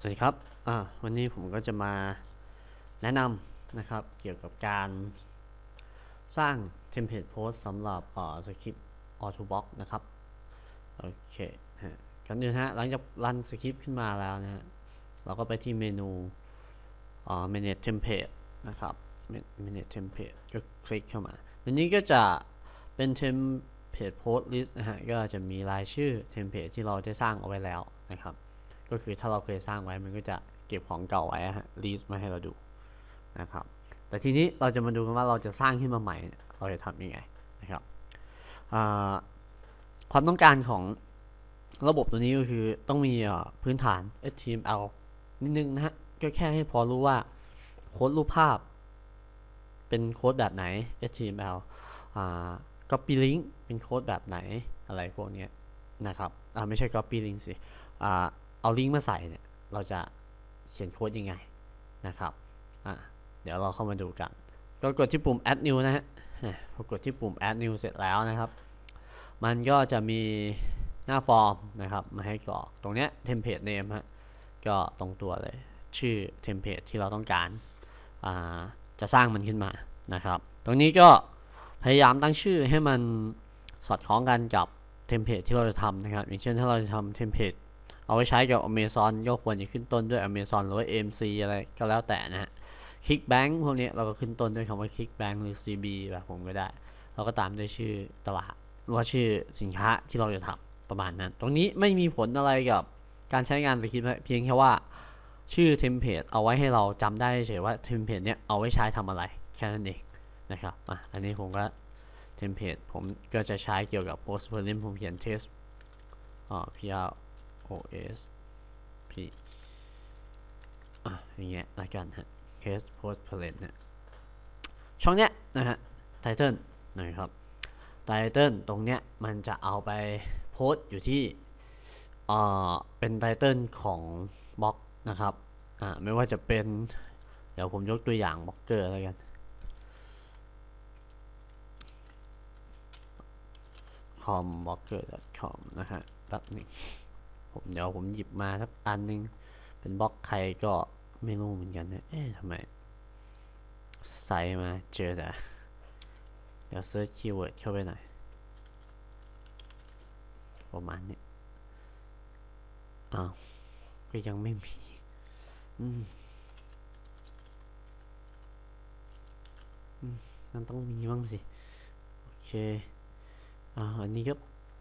สวัสดีครับ วันนี้ผมก็จะมาแนะนำนะครับเกี่ยวกับการสร้างเทมเพลตโพสสำหรับอ่าสคริปต์ออโต้บ็อกนะครับ โอเคฮะกันอื่นฮะ หลังจากรันสคริปต์ขึ้นมาแล้วนะฮะ เราก็ไปที่เมนูอ่า manage template นะครับ manage template ก็คลิกเข้ามาทีนี้ก็จะเป็นเทมเพลตโพสลิสต์นะฮะ ก็จะมีรายชื่อเทมเพลตที่เราได้สร้างเอาไว้แล้วนะครับ ก็คือถ้าเราเคยสร้างไว้มันก็จะเก็บของเก่าไว้ฮะลิสต์มาให้เราดูนะครับ แต่ทีนี้เราจะมาดูกันว่าเราจะสร้างขึ้นมาใหม่ เราจะทำยังไงนะครับความต้องการของระบบตัวนี้ก็คือต้องมีพื้นฐาน HTML นิดนึงนะฮะก็แค่ให้พอรู้ว่าโค้ดรูปภาพ เป็นโค้ดแบบไหน HTML อ่า copy link เป็นโค้ดแบบไหนอะไรพวกนี้นะครับอ่าไม่ใช่ copy link สิอ่า เอาลิงก์มาใส่เนี่ยเราจะเขียนโค้ดยังไงนะครับอ่าเดี๋ยวเราเข้ามาดูกัน ก็กดที่ปุ่ม add new นะฮะพอกดที่ปุ่ม add new เสร็จแล้วนะครับ มันก็จะมีหน้าฟอร์มนะครับมาให้กรอกตรงเนี้ย template name ฮะก็ตรงตัวเลย ชื่อ template ที่เราต้องการอ่าจะสร้างมันขึ้นมานะครับ ตรงนี้ก็พยายามตั้งชื่อให้มันสอดคล้องกันกับเทมเพลตที่เราจะทำนะครับ อย่างเช่นถ้าเราจะทำเทมเพลต เอาไว้ใช้กับ Amazon ก็ควรจะขึ้นต้นด้วย Amazon หรือว่า AMC อะไรก็แล้วแต่นะฮะ Kickbank พวกนี้เราก็ขึ้นต้นด้วยคำว่า Kickbank หรือ CB แบบผมก็ได้ เราก็ตามด้วยชื่อตลาดหรือว่าชื่อสินค้าที่เราจะทำประมาณนั้น ตรงนี้ไม่มีผลอะไรกับการใช้งานสคริปต์เพียงแค่ว่าชื่อเทมเพลตเอาไว้ให้เราจำได้เฉยว่าเทมเพลตเนี้ยเอาไว้ใช้ทำอะไรแค่นั้นเองนะครับอะอันนี้ผมก็เทมเพลตผมก็จะใช้เกี่ยวกับ post p e r l i m ผมเขียน test อ่า pr os p อะอย่างเงี้ยละกันฮะ test post p e r l i m เนี่ยช่องเนี้ยนะฮะ title นะครับ title ตรงเนี้ยมันจะเอาไปโพสต์อยู่ที่อ่าเป็น title ของบล็อกนะครับอ่าไม่ว่าจะเป็น เดี๋ยวผมยกตัวอย่างบล็อกเกอร์แล้วกัน comblogger.com นะฮะแป๊บหนึง ผมเดี๋ยวผมหยิบมาสักอันหนึง เป็นบล็อกใครก็ไม่รู้เหมือนกันนะเอ๊ะทำไมใส่มาเจอแต่เดี๋ยวเซิร์ชคีย์เวิร์ดเข้าไปหน่อยประมาณนี้อ้าวก็ยังไม่มีอืมอืมมันต้องมีบ้างสิ โอเคอ่าอันนี้ก็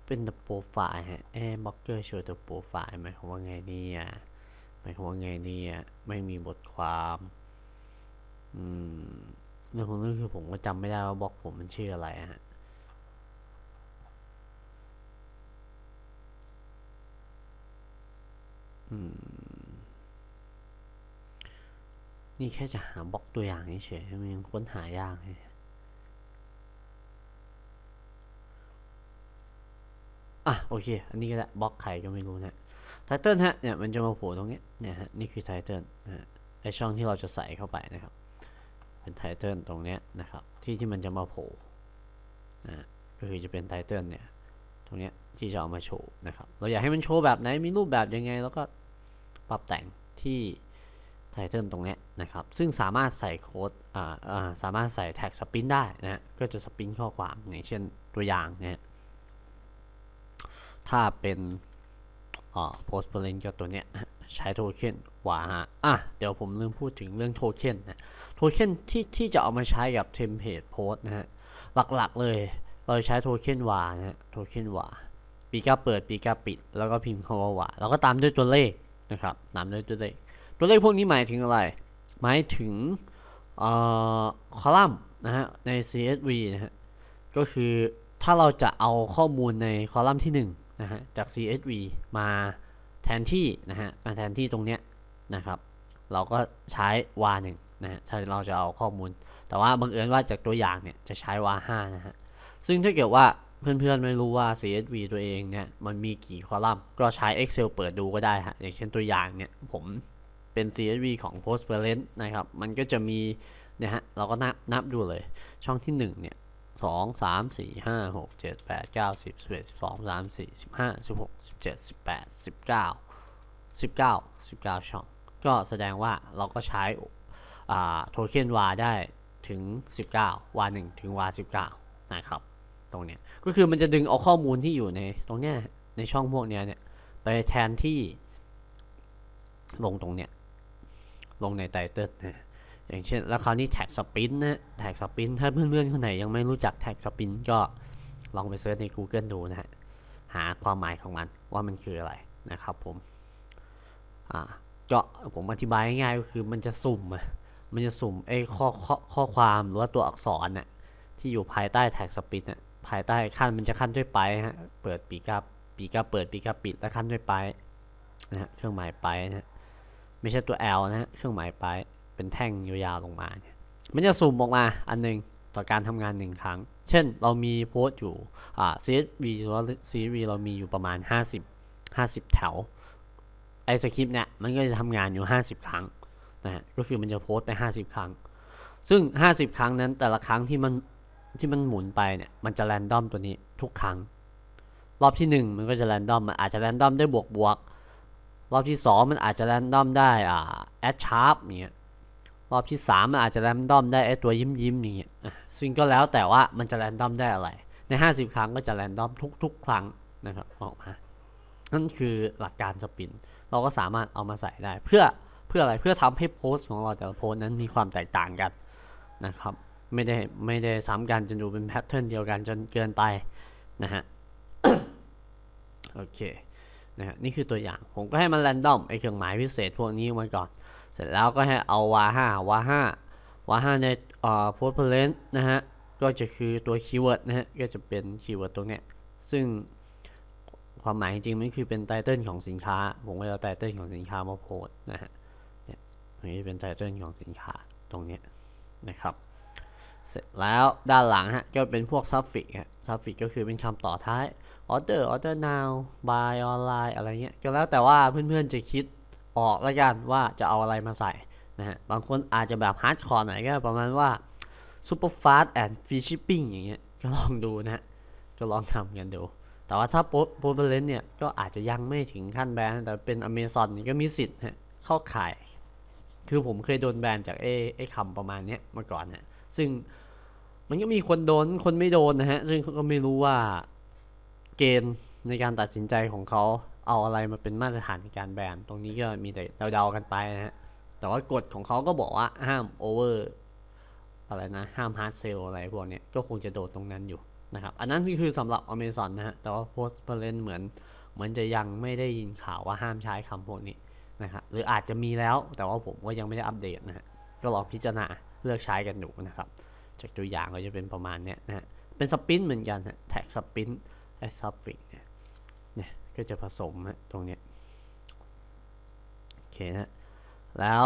เป็นตัวโปรไฟล์ฮะแอร์บล็อกเกอร์โชว์ตัวโปรไฟล์หมายความว่าไงเนี่ยหมายความว่าไงเนี่ยไม่มีบทความอืมเรื่องของเรื่องคือผมก็จำไม่ได้ว่าบล็อกผมมันชื่ออะไรฮะอืมนี่แค่จะหาบล็อกตัวอย่างเฉยๆมันยังค้นหายากเลย อะโอเค อันนี้ก็ได้บล็อกใครก็ไม่รู้นะไทเทิลฮะเนี่ยมันจะมาโผล่ตรงนี้เนี่ยฮะนี่คือไทเทิลนะฮะไอช่องที่เราจะใส่เข้าไปนะครับ เป็นไทเทิลตรงเนี้ยนะครับ ที่ที่มันจะมาโผล่นะก็คือจะเป็นไทเทิลเนี่ยตรงเนี้ยที่จะเอามาโชว์นะครับ เราอยากให้มันโชว์แบบไหนมีรูปแบบยังไง แล้วก็ปรับแต่งที่ไทเทิลตรงเนี้ยนะครับ ซึ่งสามารถใส่โค้ดอ่าอ่าสามารถใส่แท็กสปินได้นะฮะก็จะสปินข้อความอย่างเช่นตัวอย่างเนะฮะ ถ้าเป็นอ่า post p e r l i n ก็ตัวเนี้ยใช้โทเค็นว่าฮะ อะ เดี๋ยวผมลืมพูดถึงเรื่องโทเค็นนะ โทเค็นที่ที่จะเอามาใช้กับเทมเพลตโพสนะฮะ หลักๆเลย เราใช้โทเค็นว่านะฮะ โทเค็นว่าปีกาเปิดปีกาปิด แล้วก็พิมพ์คำว่าว่าแล้วก็ตามด้วยตัวเลขนะครับ ตามด้วยตัวเลข ตัวเลขพวกนี้หมายถึงอะไร หมายถึงเอ่อคอลัมน์นะฮะ ใน CSV นะฮะ ก็คือถ้าเราจะเอาข้อมูลในคอลัมน์ที่ 1 นะฮะจาก CSV มาแทนที่นะฮะมาแทนที่ตรงเนี้ยนะครับ เราก็ใช้ var 1นะฮะถ้าเราจะเอาข้อมูล แต่ว่าบังเอิญว่าจากตัวอย่างเนี่ยจะใช้ var 5นะฮะซึ่งถ้าเกิดว่าเพื่อนๆไม่รู้ว่า CSV ตัวเองเนี่ยมันมีกี่คอลัมน์ก็ใช้ Excel เปิดดูก็ได้ฮะอย่างเช่นตัวอย่างเนี่ยผมเป็น CSV ของ Post p a r e n t นะครับ มันก็จะมีนี่ยฮะเราก็นับนับดูเลยช่องที่ 1 เนี่ย สองสามสี่ห้าหกเจ็ดแปดเก้าสิบสิบเอ็ดสิบสองสามสี่สิบห้าสิบหกสิบเจ็ดสิบแปดสิบเก้า19 19ช่อง ก็แสดงว่าเราก็ใช้โทเค็น var ได้ถึง 19 var 1ถึง var 19 นะครับ ตรงเนี้ยก็คือมันจะดึงเอาข้อมูลที่อยู่ในตรงเนี้ยในช่องพวกเนี้ยเนี่ยไปแทนที่ลงตรงเนี้ยลงในไตเติลนะ อย่างเช่นแล้วคราวนี้แท็กสปินนะแท็กสปินถ้าเพื่อนๆคนไหนยังไม่รู้จักแท็กสปินก็ลองไปเซิร์ชใน Google ดูนะฮะหาความหมายของมันว่ามันคืออะไรนะครับผมอ่าก็ผมอธิบายง่ายๆก็คือมันจะสุ่มมันจะสุ่มไอ้ข้อข้อข้อความหรือว่าตัวอักษรน่ะที่อยู่ภายใต้แท็กสปินน่ะภายใต้ขั้นมันจะขั้นด้วยไปฮะเปิดปีกาปีกาเปิดปีกาปิดแล้วขั้นด้วยไปนะฮะเครื่องหมายไปนะฮะไม่ใช่ตัว L นะฮะเครื่องหมายไป เป็นแท่งยาวๆลงมาเนี่ยมันจะสุ่มออกมาอันนึงต่อการทำงานหนึ่งครั้ง เช่นเรามีโพสต์อยู่อ่า CSV หรือว่า CSV เรามีอยู่ประมาณ 50 50 แถวไอ้สคริปต์เนี่ยมันก็จะทำงานอยู่ 50 ครั้งนะฮะก็คือมันจะโพสต์ไป 50 ครั้ง ซึ่ง 50 ครั้งนั้นแต่ละครั้งที่มันที่มันหมุนไปเนี่ยมันจะแรนดอมตัวนี้ทุกครั้ง รอบที่ 1 มันก็จะแรนดอมมันอาจจะแรนดอมได้บวกบวกรอบที่ 2 มันอาจจะแรนดอมได้อ่าแอดชาร์ปเนี่ย อบที่3มันอาจจะแรนดอมได้ไอตัวยิ้มยิ้มอย่างเงี้ยซึ่งก็แล้วแต่ว่ามันจะแรนดอมได้อะไร ใน 50 ครั้งก็จะแรนดอมทุก ๆ ครั้งนะครับออกมา นั่นคือหลักการสปิน เราก็สามารถเอามาใส่ได้ เพื่อเพื่ออะไรเพื่อทำให้โพสต์ของเราแต่ละโพสต์นั้นมีความแตกต่างกันนะครับ ไม่ได้ไม่ได้ซ้ำกันจนดูเป็นแพทเทิร์นเดียวกันจนเกินไปนะฮะโอเคนะฮะนี่คือตัวอย่าง ผมก็ให้มันแรนดอมไอเครื่องหมายพิเศษพวกนี้มาก่อน เสร็จแล้วก็ให้เอา var 5 var 5 var 5ในอ่า post parent นะฮะ ก็จะคือตัวคีย์เวิร์ดนะฮะ ก็จะเป็นคีย์เวิร์ดตรงเนี้ย ซึ่งความหมายจริงๆมันคือเป็นไตเติลของสินค้า ผมก็จะไตเติลของสินค้ามาโพสนะฮะ เนี่ยนี่เป็นไตเติลของสินค้าตรงเนี้ยนะครับ เสร็จแล้วด้านหลังฮะ ก็เป็นพวก suffix ฮะ suffix ก็คือเป็นคำต่อท้าย order order now buy online อะไรเงี้ย ก็แล้วแต่ว่าเพื่อนๆจะคิด ออกแล้วกันว่าจะเอาอะไรมาใส่นะฮะบางคนอาจจะแบบฮาร์ดคอร์หน่อยก็ประมาณว่า super fast and free shipping อย่างเงี้ยก็ลองดูนะฮะก็ลองทำกันดู แต่ว่าถ้าโพสโพสเลนเนี่ยก็อาจจะยังไม่ถึงขั้นแบนแต่เป็นอเมซอนนี่ก็มีสิทธิ์ฮะเข้าข่าย คือผมเคยโดนแบนจากเอไอคำประมาณเนี้ยมาก่อนฮะซึ่งมันก็มีคนโดนคนไม่โดนนะฮะ ซึ่งก็ไม่รู้ว่าเกณฑ์ในการตัดสินใจของเขา เอาอะไรมาเป็นมาตรฐานในการแบนตรงนี้ก็มีแต่เดาๆกันไปนะฮะ แต่ว่ากฎของเขาก็บอกว่าห้ามโอเวอร์อะไรนะ ห้ามฮาร์ดเซลอะไรพวกนี้ก็คงจะโดดตรงนั้นอยู่นะครับ อันนั้นคือสำหรับ Amazon นะฮะ แต่ว่า Post p a r e n เหมือนเหมือนจะยังไม่ได้ยินข่าวว่าห้ามใช้คำพวกนี้นะครับ หรืออาจจะมีแล้วแต่ว่าผมก็ยังไม่ได้อัปเดตนะฮะ ก็ลองพิจารณาเลือกใช้กันดูนะครับ จากตัวอย่างก็จะเป็นประมาณเนี้ยนะฮะ เป็นสปินเหมือนกันฮะแท็กสปินไอ้ซับฟิก ก็จะผสมฮะตรงเนี้ยโอเคนะแล้ว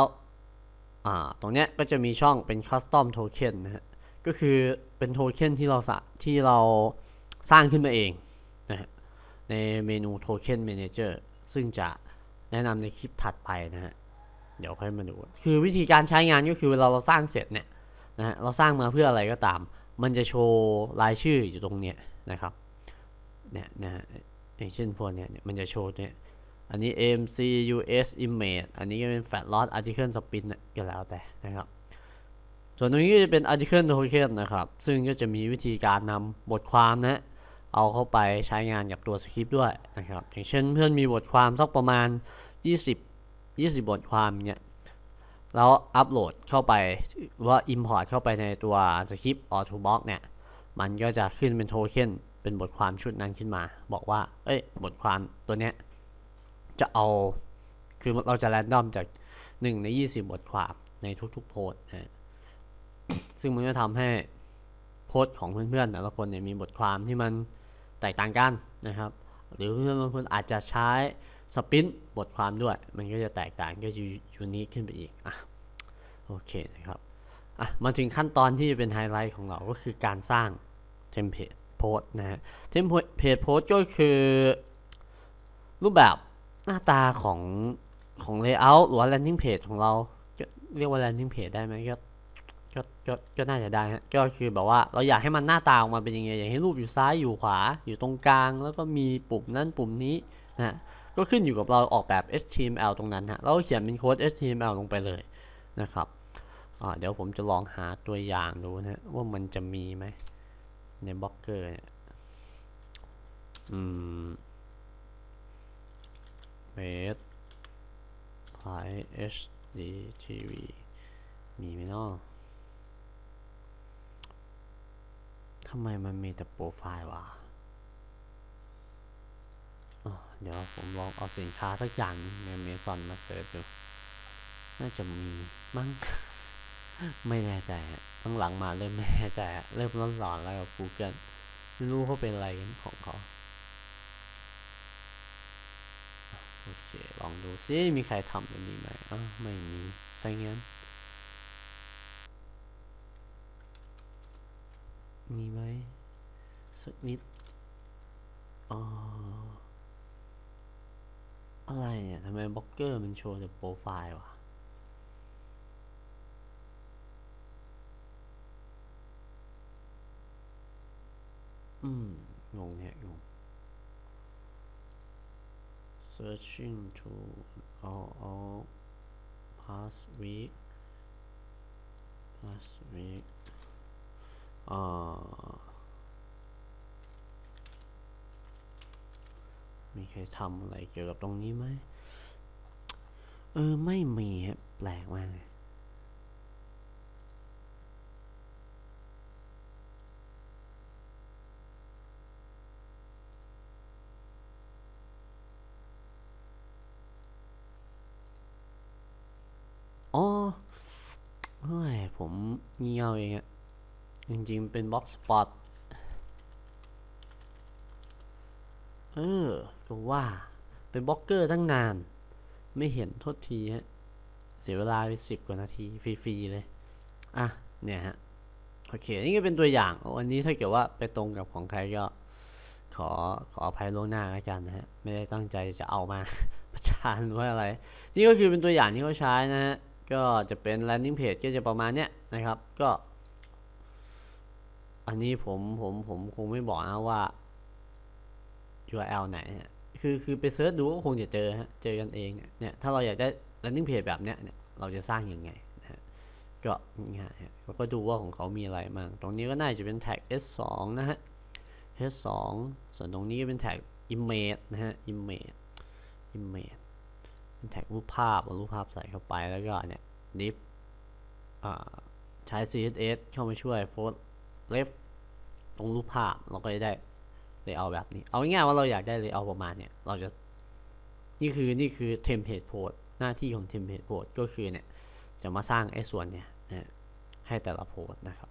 อ่าตรงเนี้ยก็จะมีช่องเป็น custom token นะฮะก็คือเป็นโทเค็นที่เราสะที่เราสร้างขึ้นมาเองนะฮะในเมนู token manager ซึ่งจะแนะนำในคลิปถัดไปนะฮะเดี๋ยวค่อยมาดู คือวิธีการใช้งานก็คือเวลาเราสร้างเสร็จเนี่ยนะฮะเราสร้างมาเพื่ออะไรก็ตาม มันจะโชว์รายชื่ออยู่ตรงเนี้ยนะครับเนี่ยนะฮะ อย่างเช่นพวกเนี้ยมันจะโชว์เนี่ยอันนี้ AMC US Image อันนี้ก็เป็น Fat Loss Article Spin ก็แล้วแต่นะครับ ส่วนตรงนี้ก็จะเป็น Article Token นะครับ ซึ่งก็จะมีวิธีการนำบทความนะ เอาเข้าไปใช้งานกับตัวสคริปต์ด้วยนะครับ อย่างเช่นเพื่อนมีบทความสักประมาณ 20 20 บทความเนี่ยแล้วอัปโหลดเข้าไปหรือว่า Import เข้าไปในตัวสคริปต์ Autobox เนี่ย มันก็จะขึ้นเป็นโทเค็น เป็นบทความชุดนั้นขึ้นมา บอกว่า เอ้ย บทความตัวเนี้ยจะเอา คือเราจะแรนดอมจาก 1 ใน 20 บทความในทุกๆโพสนะซึ่งมันจะทำให้โพสของเพื่อนๆแต่ละคนเนี่ยมีบทความที่มันแตกต่างกันนะครับ หรือเพื่อนบางคนอาจจะใช้สปินบทความด้วย มันก็จะแตกต่างก็จะยูนิคขึ้นไปอีกอะโอเคนะครับอะมาถึงขั้นตอนที่เป็นไฮไลท์ของเราก็คือการสร้างเทมเพลต โพสต์นะฮะเทมเพลตโพสต์ก็คือ รูปแบบหน้าตาของของ layout หรือว่า landing page ของเราเรียกว่า landing page ได้ไหมก็ก็ก็ก็น่าจะได้ฮะก็คือแบบว่าเราอยากให้มันหน้าตาออกมาเป็นยังไงอยากให้รูปอยู่ซ้ายอยู่ขวาอยู่ตรงกลาง แล้วก็มีปุ่มนั้นปุ่มนี้นะก็ขึ้นอยู่กับเราออกแบบ HTML ตรงนั้นฮะเราเขียนเป็นโค้ด HTML ลงไปเลยนะครับอ่าเดี๋ยวผมจะลองหาตัวอย่างดูนะว่ามันจะมีไหม ในบล็อกเกอร์เนี่ยอืมเมดไล HDTV มีไหมเนาะทำไมมันมีแต่โปรไฟล์วะอะเดี๋ยวผมลองเอาสินค้าสักอย่างในเมซอนมาเสิร์ชดู น่าจะมีมั้ง ไม่แน่ใจฮะตั้งหลังมาเริ่มไม่แน่ใจฮะเริ่มร้อนหลอนแล้วกับ Google ไม่รู้เขาเป็นอะไรกันของเขาโอเค ลองดูซิมีใครทำแบบนี้ไหมอะไม่มีซะงั้นมีไหมสักนิดอ๋ออะไรเนี่ยทำไมบล็อกเกอร์มันโชว์แต่โปรไฟล์วะ อืมงงแฮะงง searching to all all past week past week อ่ามีใครทำอะไรเกี่ยวกับตรงนี้ไหม เออ ไม่มีฮะแปลกมากเลย อ๋อเฮ้ย ผมเงียวเองอะจริงๆ เป็นบล็อกสปอตเออ ก็ว่า เป็นบล็อกเกอร์ตั้งนาน ไม่เห็นโทษทีฮะ เสียเวลาไปสิบกว่านาที ฟรี ๆ เลย อะ เนี่ยฮะ โอเค นี่ก็เป็นตัวอย่าง วันนี้ถ้าเกิดว่าไปตรงกับของใครก็ ขอขออภัยล่วงหน้าแล้วกันนะฮะ ไม่ได้ตั้งใจจะเอามา ประจานหรือว่าอะไร นี่ก็คือเป็นตัวอย่างที่เขาใช้นะฮะ ก็จะเป็น landing page ก็จะประมาณเนี้ยนะครับ ก็ อันนี้ผมผมผมคงไม่บอกนะว่า URL ไหนคือคือไปเซิร์ชดูก็คงจะเจอฮะ เจอกันเองเนี่ย ถ้าเราอยากได้ landing page แบบเนี้ยเนี่ย เราจะสร้างยังไงนะก็ง่ายฮะเราก็ดูว่าของเขามีอะไรบ้าง ตรงนี้ก็น่าจะเป็นแท็ก S2 นะฮะ S2 ส่วนตรงนี้ก็เป็นแท็ก image นะฮะ image image แท็กรูปภาพเอารูปภาพใส่เข้าไปแล้วก็เนี่ย div อ่าใช้ CSS เข้ามาช่วย fold left ตรงรูปภาพเราก็จะได้ layout แบบนี้ เอาง่ายๆว่าเราอยากได้ layout ประมาณเนี่ยเราจะนี่คือนี่คือ template port หน้าที่ของ template port ก็คือเนี่ยจะมาสร้างไอ้ส่วนเนี่ยให้แต่ละโพสนะครับ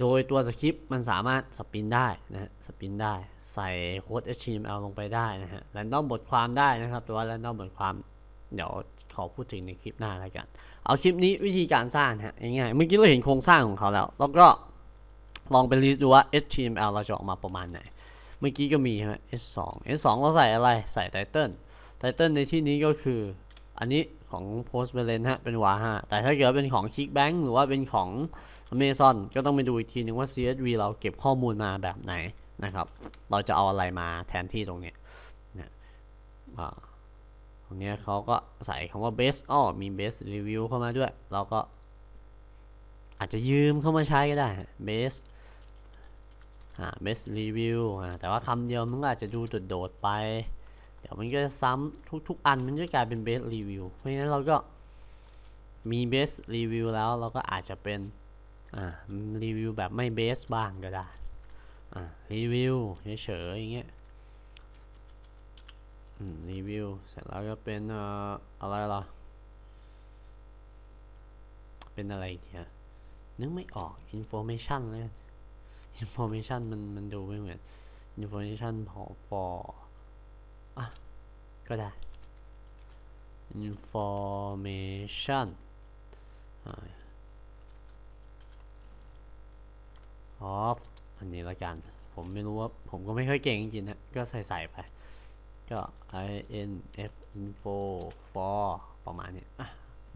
โดยตัวสคริปต์มันสามารถสปินได้นะฮะสปินได้ใส่โค้ด HTML ลงไปได้นะฮะแรนดอมบทความได้นะครับ แต่ว่าแรนดอมบทความเดี๋ยวขอพูดถึงในคลิปหน้าแล้วกัน เอาคลิปนี้วิธีการสร้างฮะง่ายๆเมื่อกี้เราเห็นโครงสร้างของเขาแล้ว แล้วก็ลองไปลิสดูว่า HTML เราจะออกมาประมาณไหน เมื่อกี้ก็มีใช่ไหม S2 S2 เราใส่อะไรใส่ไตเติลไตเติลในที่นี้ก็คืออันนี้ ของ Post b a l a n ฮะเป็นวาฮะแต่ถ้าเกิดเป็นของ Kickbank หรือว่าเป็นของ Amazon ก็ต้องไปดูอีกทีนึงว่า CSV เราเก็บข้อมูลมาแบบไหนนะครับ เราจะเอาอะไรมาแทนที่ตรงนี้นะอ่าตรงนี้เขาก็ใส่คำว่า base อ้อมี base review เข้ามาด้วย เราก็อาจจะยืมเข้ามาใช้ก็ได้ base อ่า base review อ่าแต่ว่าคำเดียวมันก็อาจจะดูโดดๆไป เดี๋ยวมันก็จะซ้ำทุก ๆ อันมันจะกลายเป็น base review เพราะฉะนั้นเราก็มี base review แล้วเราก็อาจจะเป็นอ่ารีวิวแบบไม่ base บ้างก็ได้อ่ารีวิวเฉยๆอย่างเงี้ยอืมรีวิวเสร็จแล้วก็เป็นเอ่ออะไรล่ะเป็นอะไรอีกทีอะนึกไม่ออก information เลย information มันมันดูไม่เหมือน information for อะ ก็ได้ information อ่า of อันนี้ละกัน ผมไม่รู้ว่า ผมก็ไม่ค่อยเก่งจริงๆนะ ก็ใส่ใส่ไป ก็ inf info for ประมาณนี้อะ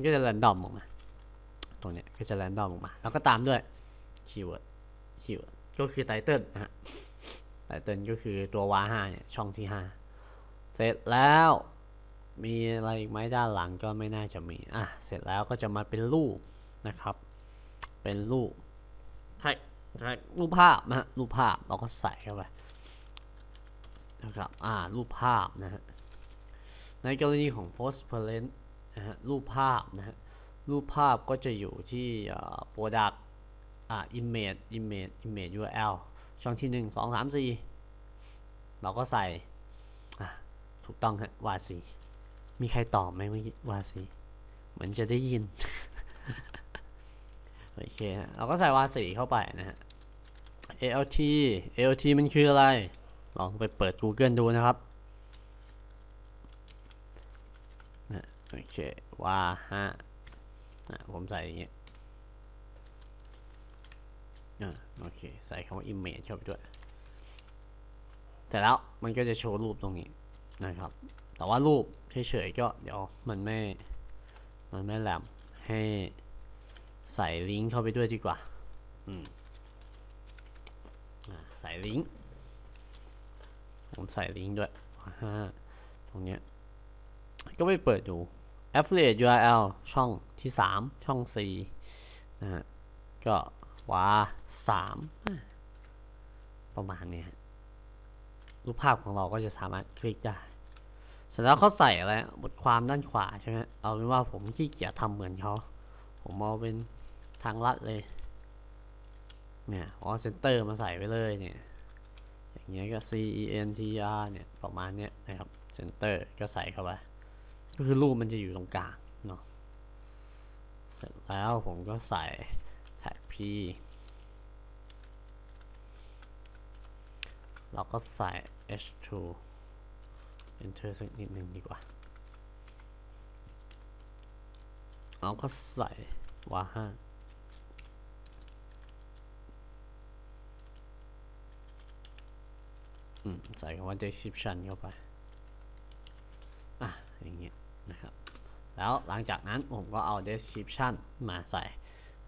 ก็จะ r รนดอมออกมา ตรงเนี้ยก็จะ r รนดอมออกมา แล้วก็ตามด้วย keyword keyword ก็คือ title นะฮะ title ก็คือตัววาห้าเนี่ย ช่องที่ห้า เสร็จแล้วมีอะไรอีกไหมด้านหลังก็ไม่น่าจะมีอะเสร็จแล้วก็จะมาเป็นรูปนะครับ เป็นรูปแท็กแท็กรูปภาพนะฮะรูปภาพเราก็ใส่เข้าไปนะครับอ่ารูปภาพนะฮะในกรณีของ post parent นะฮะรูปภาพนะฮะรูปภาพก็จะอยู่ที่อ่า product อ่า image image image URL ช่องที่ 1 2 3 4 เราก็ใส่ ถูกต้องฮะวาสีมีใครตอบไหมเมื่อกี้วาสีเหมือนจะได้ยิน โอเคฮะเราก็ใส่วาสีเข้าไปนะฮะ ALT ALT มันคืออะไร ลองไปเปิด Google ดูนะครับนะโอเคว่าฮะอะผมใส่อย่างเงี้ยอ่าโอเค ใส่คำว่า image เข้าไปด้วย แต่แล้วมันก็จะโชว์รูปตรงนี้ นะครับ แต่ว่ารูปเฉยๆก็เดี๋ยวมันไม่ มันไม่แหลมให้ใส่ลิงก์เข้าไปด้วยดีกว่า อืมใส่ลิงก์ผมใส่ลิงก์ด้วยอ่าตรงเนี้ย ก็ไปเปิดดู affiliate URL ช่องที่ 3 ช่อง 4 นะฮะ ก็ว่า3 ประมาณเนี้ยฮะ รูปภาพของเราก็จะสามารถคลิกได้เสร็จแล้วเขาใส่อะไรบทความด้านขวาใช่ไหมเอาเป็นว่าผมขี้เกียจทำเหมือนเขาผมเอาเป็นทางลัดเลยเนี่ยเอเซนเตอร์มาใส่ไว้เลยเนี่ยอย่างเงี้ยก็ C E N T R เนี่ยประมาณเนี้ยนะครับเซนเตอร์ก็ใส่เข้าไปก็คือรูปมันจะอยู่ตรงกลางเนาะเสร็จแล้วผมก็ใส่แท็ก P เราก็ใส่ H2 enter สักนิดหนึ่งดีกว่าเราก็ใส่ว่าห้าอืมใส่คำว่า description เข้าไป อะ อย่างเงี้ยนะครับ แล้วหลังจากนั้นผมก็เอา description มาใส่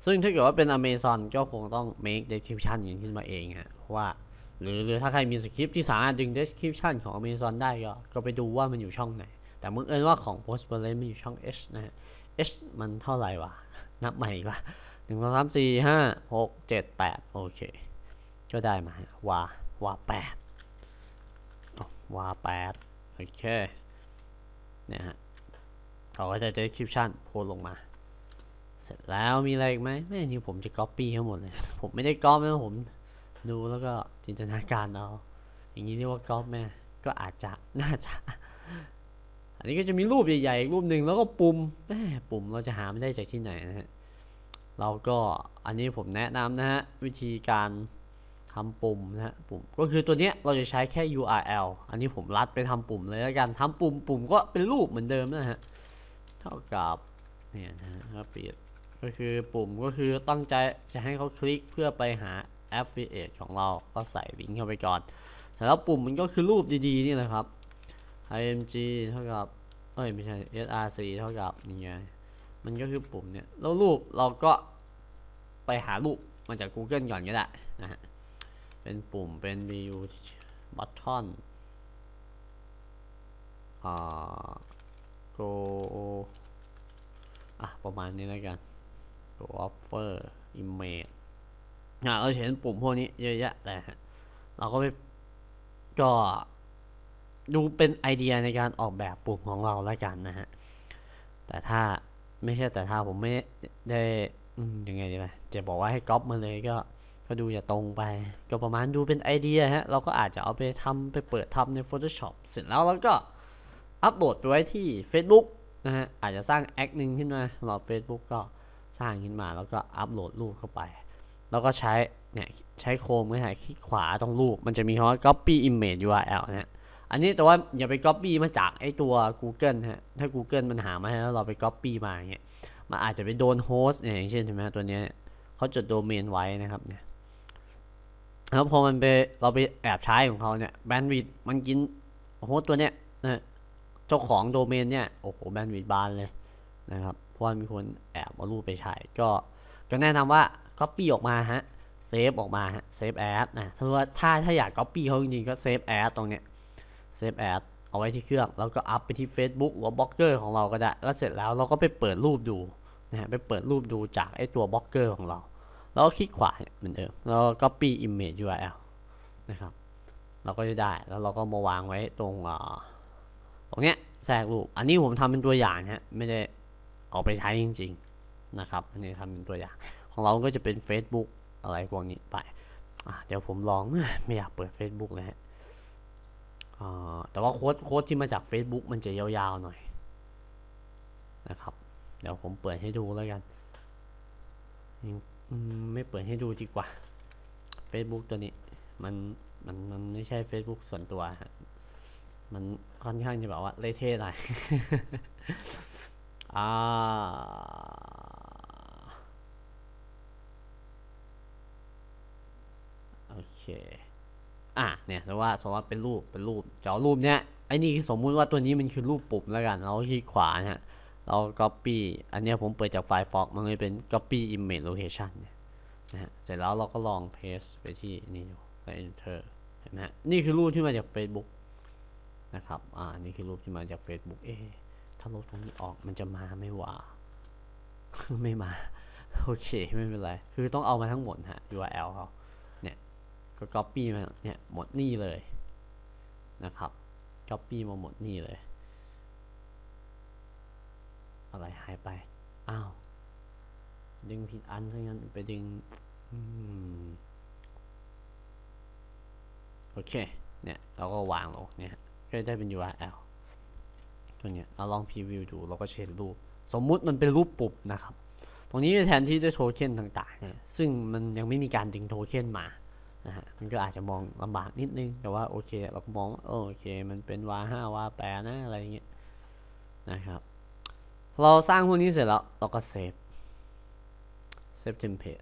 ซึ่งถ้าเกิดว่าเป็น Amazon ก็คงต้อง make description อย่างขึ้นมาเองฮะ เพราะว่า หรือหรือถ้าใครมีสคริปต์ที่สามารถดึง description ของ Amazon ได้ก็ก็ไปดูว่ามันอยู่ช่องไหน แต่มึงเอิญว่าของ Post p a r e n t มันอยู่ช่อง H นะฮะ H มันเท่าไหร่วะ นับใหม่อีกละหนึ่งสองสามสี่ห้าหกเจ็ดแปดโอเค ก็ได้มาว่าว่าแปดว่าแปดโอเค เนี่ยฮะเขาก็จะ description โพสลงมา เสร็จแล้วมีอะไรอีกไหมไม่นี่ผมจะ copy ทั้งหมดเลย ผมไม่ได้ copy นะผม ดูแล้วก็จินตนาการเอา อย่างนี้เรียกว่าก๊อปไหมก็อาจจะน่าจะ อันนี้ก็จะมีรูปใหญ่ๆอีกรูปหนึ่งแล้วก็ปุ่มแหมปุ่มเราจะหาไม่ได้จากที่ไหนนะฮะเราก็อันนี้ผมแนะนำนะฮะวิธีการทำปุ่มนะฮะปุ่มก็คือตัวเนี้ยเราจะใช้แค่ URL อันนี้ผมรัดไปทำปุ่มเลยแล้วกันทำปุ่มปุ่มก็เป็นรูปเหมือนเดิมนะฮะเท่ากับเนี่ยนะฮะเปลี่ยนก็คือปุ่มก็คือตั้งใจจะให้เขาคลิกเพื่อไปหา affiliate ของเราก็ใส่ลิงก์เข้าไปก่อนเสร็จแล้วปุ่มมันก็คือรูปดีๆ นี่แหละครับ img เท่ากับเอ้ยไม่ใช่ src เท่ากับนี่ไงมันก็คือปุ่มเนี่ยแล้วรูปเราก็ไปหารูปมาจาก Google ก่อนก็ได้นะฮะเป็นปุ่มเป็น view button อ่า go อะประมาณนี้แล้วกัน go offer image อะเราเห็นปุ่มพวกนี้เยอะแยะเลยฮะเราก็ไปก็ดูเป็นไอเดียในการออกแบบปุ่มของเราแล้วกันนะฮะ แต่ถ้าไม่ใช่แต่ถ้าผมไม่ได้ยังไงดีล่ะจะบอกว่าให้ก๊อปมาเลยก็ก็ดูจะตรงไป ก็ประมาณดูเป็นไอเดียฮะ เราก็อาจจะเอาไปทำไปเปิดทำใน Photoshop เสร็จแล้วเราก็อัปโหลดไปไว้ที่ Facebook นะฮะ อาจจะสร้างแอคหนึ่งขึ้นมาสำหรับ Facebook ก็สร้างขึ้นมาแล้วก็อัปโหลดรูปเข้าไป แล้วก็ใช้เนี่ยใช้โคมก็ได้คลิกขวาตรงรูป มันจะมีคำว่า copy image URL นะฮะอันนี้แต่ว่าอย่าไป copy มาจากไอตัว Google ฮะถ้า Google มันหามาให้แล้วเราไป copy มาอย่างเงี้ยมันอาจจะไปโดนโฮสต์เนี่ยอย่างเช่นใช่ไหมตัวเนี้ยเขาจดโดเมนไว้นะครับเนี่ยแล้วพอมันไปเราไปแอบใช้ของเขาเนี่ยแบนด์วิดมันกินโฮสต์ตัวเนี้ยนะเจ้าของโดเมนเนี่ยโอ้โหแบนด์วิดบานเลยนะครับเพราะว่ามีคนแอบเอารูปไปใช้ก็ ก็แนะนำว่า copy ออกมาฮะเซฟออกมาฮะเซฟแอดนะถ้าว่าถ้าถ้าอยาก copy เขาจริงๆก็เซฟแอดตรงเนี้ยเซฟแอดเอาไว้ที่เครื่องแล้วก็อัพไปที่ Facebook หรือบล็อกเกอร์ของเราก็ได้แล้วเสร็จแล้วเราก็ไปเปิดรูปดูนะฮะไปเปิดรูปดูจากไอตัวบล็อกเกอร์ของเรา แล้วก็คลิกขวาเหมือนเดิมแล้วก็ copy image URL นะครับเราก็จะได้แล้วเราก็มาวางไว้ตรงตรงเนี้ยแทรกรูป อันนี้ผมทำเป็นตัวอย่างฮะไม่ได้เอาไปใช้จริง ๆ นะครับ อันนี้ทำเป็นตัวอย่าง ของเราก็จะเป็น Facebook อะไรพวกนี้ไป เดี๋ยวผมลองไม่อยากเปิด Facebook เลยฮะแต่ว่าโค้ดโค้ดที่มาจาก Facebook มันจะยาวๆหน่อยนะครับ เดี๋ยวผมเปิดให้ดูแล้วกัน ไม่เปิดให้ดูดีกว่า Facebook ตัวนี้มันมันมันไม่ใช่ Facebook ส่วนตัวฮะมันค่อนข้างจะแบบว่าเละเทะหน่อยอ่า โอเคอะเนี่ยแต่ว่าสมมติว่าเป็นรูปเป็นรูปจะเอารูปเนี้ยไอ้นี่สมมุติว่าตัวนี้มันคือรูปปุ่มแล้วกันเราคลิกขวาฮะเรา copy อันเนี้ยผมเปิดจากไฟล์ Fox มันเลยเป็น copy image location เนี่ยนะฮะเสร็จแล้วเราก็ลอง paste ไปที่นี่ดูไป enter เห็นไหมฮะนี่คือรูปที่มาจาก Facebook นะครับอ่านี่คือรูปที่มาจาก Facebook เอ๊ถ้าลบตรงนี้ออกมันจะมาไม่ว่าไม่มา โอเค ไม่เป็นไร คือต้องเอามาทั้งหมดฮะ URL เขา ก็ copy มาเนี่ยหมดนี่เลยนะครับ copy มาหมดนี่เลย อะไรหายไป อ้าว ดึงผิดอันซะงั้นไปดึงโอเค เนี่ย เราก็วางลงเนี่ยก็ได้เป็น URL ตัวเนี้ยเอาลองพรีวิวดูเราก็เช็นรูป สมมุติมันเป็นรูปปุบนะครับ ตรงนี้แทนที่ด้วยโทเค็นต่างๆเนี่ยซึ่งมันยังไม่มีการดึงโทเค็นมา นะฮะมันก็อาจจะมองลำบากนิดนึง แต่ว่าโอเค เราก็มองโอเค มันเป็นวาห้าวาแปดนะอะไรเงี้ยนะครับ เราสร้างพวกนี้เสร็จแล้ว เราก็เซฟเซฟเทมเพลต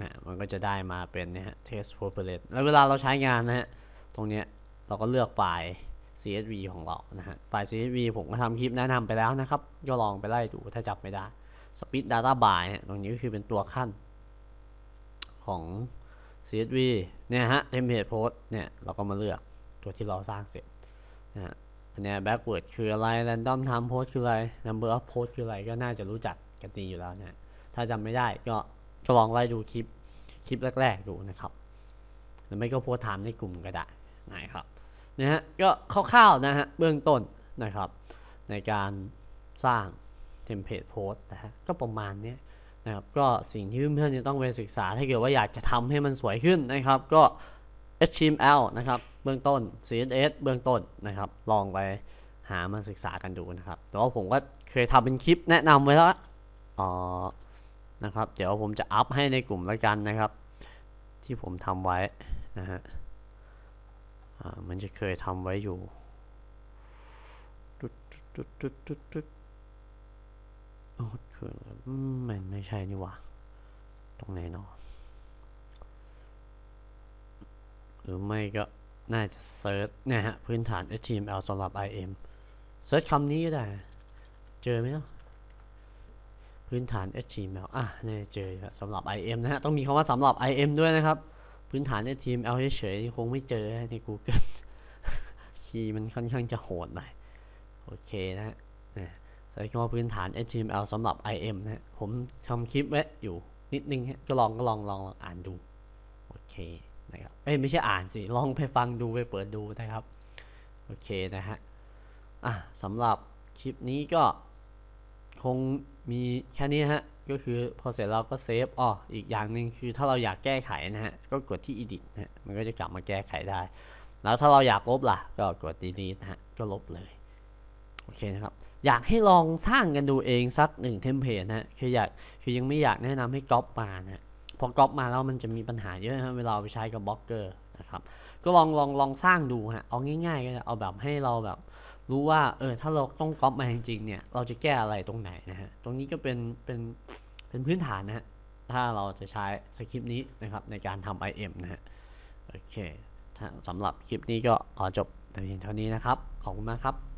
นะมันก็จะได้มาเป็นเนี่ยฮะ test property แล้วเวลาเราใช้งานนะฮะ ตรงเนี้ยเราก็เลือกไฟล์ CSV ของเรานะฮะ ไฟล์ CSV ผมก็ทำคลิปแนะนำไปแล้วนะครับ ก็ลองไปไล่ดูถ้าจับไม่ได้ Speed Data By ตรงนี้ก็คือเป็นตัวขั้นของ CSV เนี่ยฮะ template post เนี่ยเราก็มาเลือกตัวที่เราสร้างเสร็จนะฮะอันนี้ backward คืออะไร random time post คืออะไร number of post คืออะไรก็น่าจะรู้จักกันดีอยู่แล้วนะถ้าจำไม่ได้ก็ก็ลองไล่ดูคลิปคลิปแรก ๆ ดูนะครับหรือไม่ก็โพสถามในกลุ่มก็ได้นะครับนะฮะก็คร่าวๆนะฮะเบื้องต้นนะครับ ในการสร้างเทมเพลตโพสนะฮะก็ประมาณนี้ นะครับก็สิ่งที่เพื่อนๆจะต้องไปศึกษาถ้าเกิดว่าอยากจะทำให้มันสวยขึ้นนะครับ ก็ HTML นะครับ เบื้องต้น CSS เบื้องต้นนะครับ ลองไปหามาศึกษากันดูนะครับ แต่ว่าผมก็เคยทำเป็นคลิปแนะนำไว้แล้วอ๋อนะครับ เดี๋ยวผมจะอัพให้ในกลุ่มแล้วกันนะครับ ที่ผมทำไว้นะฮะมันจะเคยทำไว้อยู่ตุ๊ดตุ๊ดตุ๊ดตุ๊ดตุ๊ด โอ้คือมันไม่ใช่นี่ว่าตรงไหนเนาะหรือไม่ก็น่าจะเซิร์ชเนี่ยฮะ พื้นฐาน HTML สำหรับ IM เซิร์ชคำนี้ก็ได้ เจอไหมเนาะพื้นฐาน HTML อะเนี่ยเจอสำหรับ IM นะฮะ ต้องมีคำว่าสำหรับ IM ด้วยนะครับ พื้นฐาน HTML เฉยๆคงไม่เจอใน Google คีย์มันค่อนข้างจะโหดหน่อย โอเคนะฮะ ใส่คำว่าพื้นฐาน HTML สำหรับ IM นะผมทำคลิปไว้อยู่นิดนึงก็ลองก็ลองลองลองอ่านดู โอเคนะครับเอ้ไม่ใช่อ่านสิ ลองไปฟังดูไปเปิดดูนะครับ โอเคนะฮะ อะสำหรับคลิปนี้ก็คงมีแค่นี้ฮะ ก็คือพอเสร็จเราก็เซฟอ๋ออีกอย่างหนึ่งคือถ้าเราอยากแก้ไขนะฮะ ก็กดที่ edit นะฮะมันก็จะกลับมาแก้ไขได้ แล้วถ้าเราอยากลบล่ะ ก็กด delete นะฮะ ก็ลบเลย โอเคนะครับ อยากให้ลองสร้างกันดูเองสักหนึ่งเทมเพลตนะคืออยากคือยังไม่อยากแนะนำให้ก๊อปมานะพอก๊อปมาแล้วมันจะมีปัญหาเยอะนะเวลาไปใช้กับบล็อกเกอร์นะครับก็ลองลองลองสร้างดูฮะเอาง่ายๆก็เอาแบบให้เราแบบ รู้ว่าเออถ้าเราต้องก๊อปมาจริงๆเนี่ยเราจะแก้อะไรตรงไหนนะฮะตรงนี้ก็เป็นเป็นเป็นพื้นฐานนะฮะถ้าเราจะใช้สคริปต์นี้นะครับในการทำ IM นะฮะโอเคสำหรับคลิปนี้ก็ขอจบแต่เพียงเท่านี้นะครับ ขอบคุณมากครับ